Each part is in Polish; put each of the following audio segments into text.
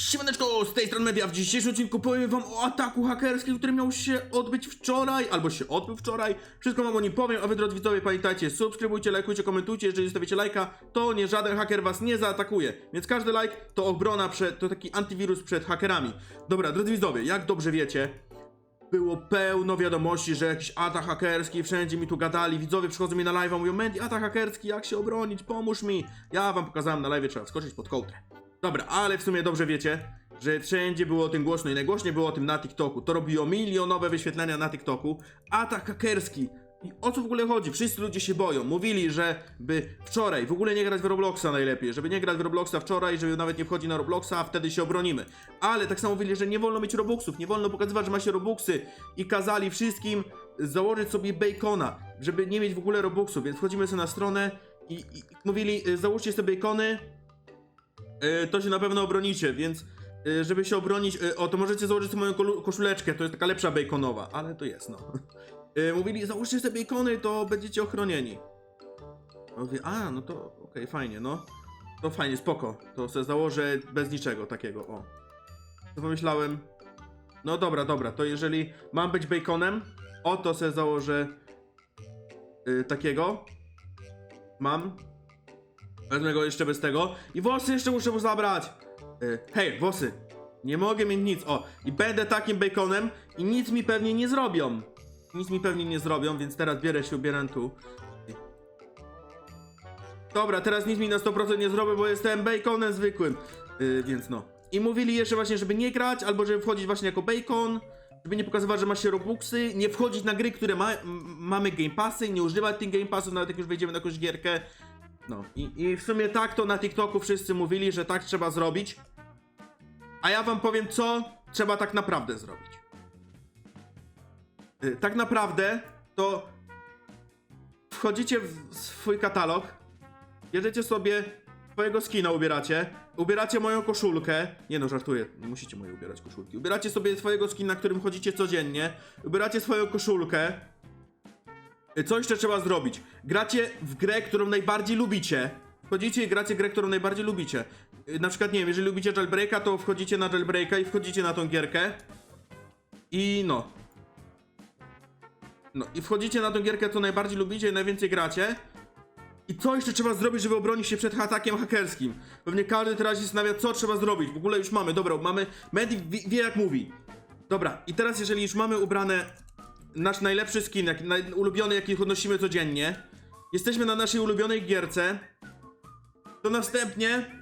Siemaneczko, z tej strony Media. W dzisiejszym odcinku powiem wam o ataku hakerskim, który miał się odbyć wczoraj, albo się odbył wczoraj. Wszystko wam o nim powiem, a wy drodzy widzowie pamiętajcie, subskrybujcie, lajkujcie, komentujcie, jeżeli zostawicie lajka, to nie żaden haker was nie zaatakuje. Więc każdy like to obrona przed, to taki antywirus przed hakerami. Dobra, drodzy widzowie, jak dobrze wiecie, było pełno wiadomości, że jakiś atak hakerski, wszędzie mi tu gadali, widzowie przychodzą mi na live, mówią, Mendy, atak hakerski, jak się obronić, pomóż mi. Ja wam pokazałem na live, trzeba skoczyć pod kołdrę. Dobra, ale w sumie dobrze wiecie, że wszędzie było o tym głośno i najgłośniej było o tym na TikToku. To robiło milionowe wyświetlenia na TikToku. Atak hakerski. I o co w ogóle chodzi? Wszyscy ludzie się boją. Mówili, że by wczoraj w ogóle nie grać w Robloxa najlepiej, żeby nie grać w Robloxa wczoraj, żeby nawet nie wchodzi na Robloxa, a wtedy się obronimy. Ale tak samo mówili, że nie wolno mieć Robuxów, nie wolno pokazywać, że ma się Robuxy i kazali wszystkim założyć sobie bacona, żeby nie mieć w ogóle Robuxów, więc wchodzimy sobie na stronę i, i mówili, y, załóżcie sobie bacony, y, to się na pewno obronicie, więc y, żeby się obronić, y, o to możecie założyć moją koszuleczkę, to jest taka lepsza baconowa, ale to jest no. Mówili, załóżcie sobie bacony, to będziecie ochronieni. Ja Mówię, a, no to okej, fajnie, no. To fajnie, spoko. To sobie założę bez niczego takiego, o. To pomyślałem, no dobra, dobra, to jeżeli mam być baconem, o to sobie założę y, takiego. Mam. Wezmę go jeszcze bez tego. I włosy jeszcze muszę mu zabrać. Y, hej, włosy. Nie mogę mieć nic. O, i będę takim baconem i nic mi pewnie nie zrobią. Nic mi pewnie nie zrobią, więc teraz bierę się, ubieram tu. Dobra, teraz nic mi na 100% nie zrobię, bo jestem baconem zwykłym. Yy, więc no. I mówili jeszcze właśnie, żeby nie grać, albo żeby wchodzić właśnie jako bacon, żeby nie pokazywać, że ma się robuxy, nie wchodzić na gry, które ma, mamy game passy, nie używać tych game passów, nawet jak już wejdziemy na jakąś gierkę. No i, i w sumie tak to na TikToku wszyscy mówili, że tak trzeba zrobić. A ja wam powiem, co trzeba tak naprawdę zrobić. Y, Tak naprawdę to wchodzicie w swój katalog, bierzecie sobie swojego skina, ubieracie, ubieracie moją koszulkę. Nie no, żartuję, nie musicie mojej ubierać koszulki. Ubieracie sobie swojego skina, którym chodzicie codziennie, ubieracie swoją koszulkę. Co jeszcze trzeba zrobić? Gracie w grę, którą najbardziej lubicie. Wchodzicie i gracie grę, którą najbardziej lubicie. Y, Na przykład, nie wiem, jeżeli lubicie jailbreaka, to wchodzicie na jailbreaka i wchodzicie na tą gierkę. I no. No i wchodzicie na tą gierkę, co najbardziej lubicie i najwięcej gracie. I co jeszcze trzeba zrobić, żeby obronić się przed atakiem hakerskim? Pewnie każdy teraz się zastanawia, co trzeba zrobić. W ogóle już mamy, dobra, mamy. Medic wie, wie jak mówi. Dobra, i teraz jeżeli już mamy ubrane nasz najlepszy skin, jak, naj, ulubiony, jaki nosimy codziennie, jesteśmy na naszej ulubionej gierce, to następnie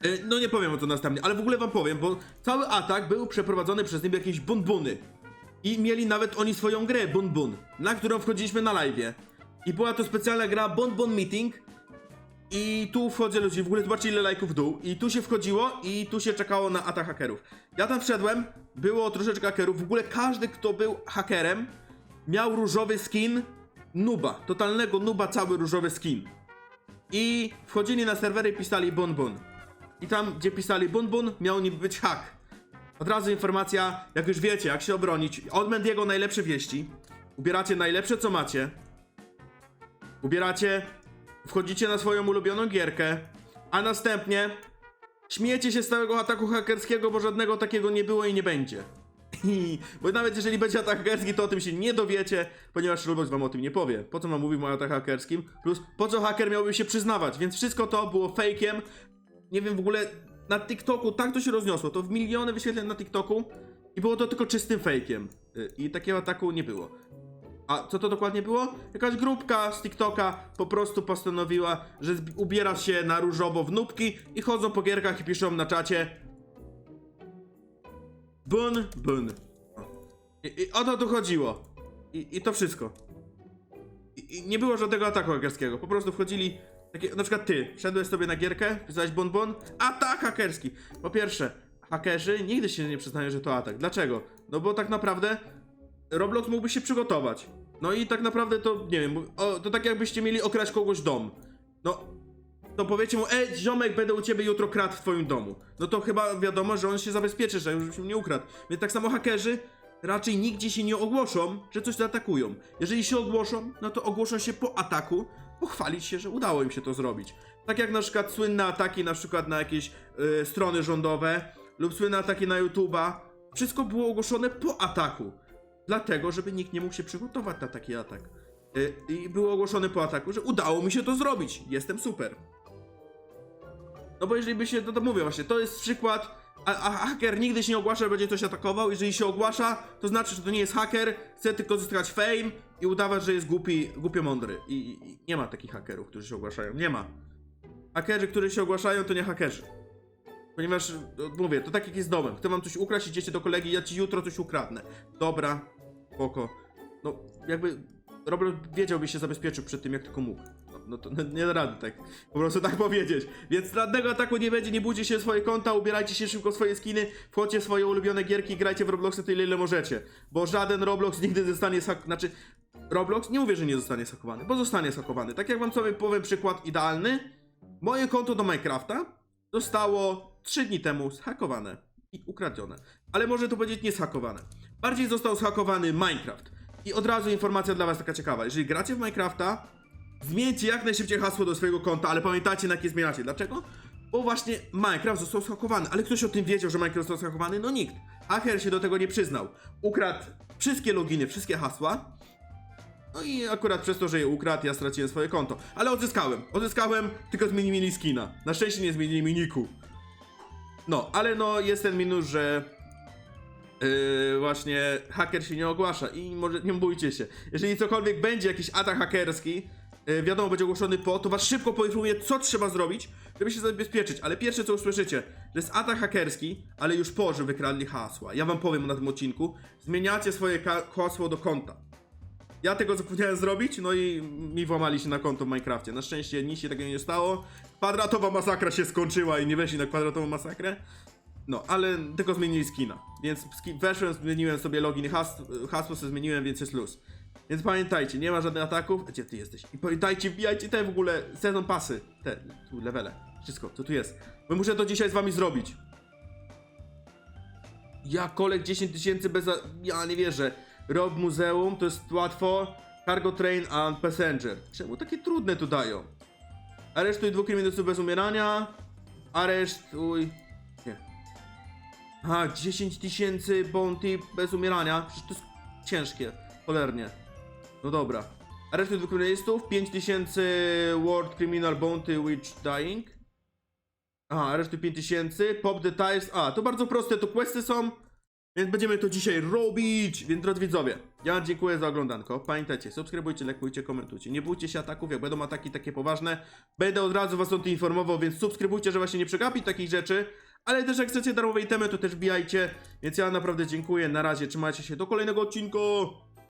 E, No nie powiem o co następnie, ale w ogóle wam powiem, bo cały atak był przeprowadzony przez niby jakieś bunbuny. I mieli nawet oni swoją grę Bun Bun, na którą wchodziliśmy na live. I była to specjalna gra Bun Meeting. I tu wchodzę ludzi, w ogóle zobaczcie ile lajków w dół. I tu się wchodziło i tu się czekało na atak hakerów. Ja tam wszedłem, było troszeczkę hakerów. W ogóle każdy kto był hakerem miał różowy skin nuba, totalnego nuba cały różowy skin. I wchodzili na serwery i pisali Bun. I tam, gdzie pisali Bun, miał niby być hack. Od razu informacja, jak już wiecie, jak się obronić. Od Mendiego najlepsze wieści. Ubieracie najlepsze, co macie. Ubieracie, wchodzicie na swoją ulubioną gierkę, a następnie śmiejecie się z całego ataku hakerskiego, bo żadnego takiego nie było i nie będzie. Bo nawet jeżeli będzie atak hakerski, to o tym się nie dowiecie, ponieważ Roblox wam o tym nie powie. Po co mam mówić o ataku hakerskim? Plus, po co haker miałby się przyznawać? Więc wszystko to było fejkiem. Nie wiem w ogóle, na TikToku tak to się rozniosło. To w miliony wyświetleń na TikToku i było to tylko czystym fejkiem. Y, I takiego ataku nie było. A co to dokładnie było? Jakaś grupka z TikToka po prostu postanowiła, że ubiera się na różowo w nubki i chodzą po gierkach i piszą na czacie Bun, bun. I, i o to tu chodziło. I, I to wszystko. I, I nie było żadnego ataku hakerskiego. Po prostu wchodzili. Takie, na przykład ty, wszedłeś sobie na gierkę, pisałeś bon bon. Atak hakerski! Po pierwsze, hakerzy nigdy się nie przyznają, że to atak. Dlaczego? No bo tak naprawdę Roblox mógłby się przygotować. No i tak naprawdę to, nie wiem, o, to tak jakbyście mieli okraść kogoś dom. No, to powiecie mu, ej, ziomek, będę u ciebie jutro kradł w twoim domu. No to chyba wiadomo, że on się zabezpieczy, że już się nie ukradł. Więc tak samo hakerzy raczej nigdzie się nie ogłoszą, że coś zaatakują. Jeżeli się ogłoszą, no to ogłoszą się po ataku, pochwalić się, że udało im się to zrobić. Tak jak na przykład słynne ataki na przykład na jakieś y, strony rządowe lub słynne ataki na YouTube'a. Wszystko było ogłoszone po ataku. Dlatego, żeby nikt nie mógł się przygotować na taki atak. Y, I było ogłoszone po ataku, że udało mi się to zrobić. Jestem super. No bo jeżeli by się, no to mówię właśnie, to jest przykład, a, a haker nigdy się nie ogłasza, że będzie ktoś atakował. Jeżeli się ogłasza, to znaczy, że to nie jest haker, chce tylko zyskać fame i udawać, że jest głupi, głupio mądry. I, i, nie ma takich hakerów, którzy się ogłaszają. Nie ma. Hakerzy, którzy się ogłaszają, to nie hakerzy. Ponieważ, no, mówię, to tak jak jest domem. Chcę wam coś ukraść, idziecie do kolegi, ja ci jutro coś ukradnę. Dobra, spoko. No, jakby Robert wiedziałby się zabezpieczył przed tym, jak tylko mógł. No, no to nie da rady tak. Po prostu tak powiedzieć. Więc żadnego ataku nie będzie, nie bójcie się swoje konta, ubierajcie się szybko swoje skiny, wchodźcie w swoje ulubione gierki i grajcie w Robloxa tyle, ile możecie. Bo żaden Roblox nigdy nie zostanie sak... Znaczy, Roblox nie mówię, że nie zostanie sakowany, bo zostanie sakowany. Tak jak wam sobie powiem przykład idealny. Moje konto do Minecrafta zostało 3 dni temu zhakowane i ukradzione. Ale może to powiedzieć nie zhakowane. Bardziej został zhakowany Minecraft. I od razu informacja dla was taka ciekawa. Jeżeli gracie w Minecrafta, zmieńcie jak najszybciej hasło do swojego konta, ale pamiętajcie na jakie zmieniacie. Dlaczego? Bo właśnie Minecraft został zhakowany. Ale ktoś o tym wiedział, że Minecraft został zhakowany? No nikt. Hacker się do tego nie przyznał. Ukradł wszystkie loginy, wszystkie hasła. No i akurat przez to, że je ukradł, ja straciłem swoje konto. Ale odzyskałem. Odzyskałem, tylko zmienili skina. Na szczęście nie zmienili mi niku. No, ale no jest ten minus, że yy, właśnie haker się nie ogłasza i może nie bójcie się. Jeżeli cokolwiek będzie, jakiś atak hakerski, yy, wiadomo, będzie ogłoszony po, to was szybko poinformuję, co trzeba zrobić, żeby się zabezpieczyć. Ale pierwsze, co usłyszycie, że jest atak hakerski, ale już po, że wykradli hasła. Ja wam powiem na tym odcinku. Zmieniacie swoje hasło do konta. Ja tego zapomniałem zrobić, no i mi włamali się na konto w Minecrafcie. Na szczęście nic się takiego nie stało. Kwadratowa masakra się skończyła i nie weszli na kwadratową masakrę. No, ale tylko zmienili skina. Więc weszłem, zmieniłem sobie login i has hasło sobie zmieniłem, więc jest luz. Więc pamiętajcie, nie ma żadnych ataków. Gdzie ty jesteś? I pamiętajcie, wbijajcie te w ogóle sezon pasy. Te, tu, levele. Wszystko, co tu jest. Bo muszę to dzisiaj z wami zrobić. Ja kolek 10 tysięcy bez... Ja nie wierzę. Rob muzeum, to jest łatwo. Cargo train and passenger. Czemu takie trudne tu dają? Aresztuj dwóch kryminalistów bez umierania. Aresztuj... Aha, 10 tysięcy bounty bez umierania. Przecież to jest ciężkie. Cholernie. No dobra. Dwóch kryminalistów. 5 tysięcy world criminal bounty which dying. Aha, aresztuj 5000, pop details. A, to bardzo proste, to questy są, więc będziemy to dzisiaj robić. Więc drodzy widzowie, ja dziękuję za oglądanko. Pamiętajcie, subskrybujcie, lekujcie, komentujcie. Nie bójcie się ataków, jak będą ataki takie poważne. Będę od razu was o tym informował, więc subskrybujcie, że właśnie nie przegapić takich rzeczy. Ale też jak chcecie darmowe itemy, to też wbijajcie. Więc ja naprawdę dziękuję. Na razie, trzymajcie się do kolejnego odcinku.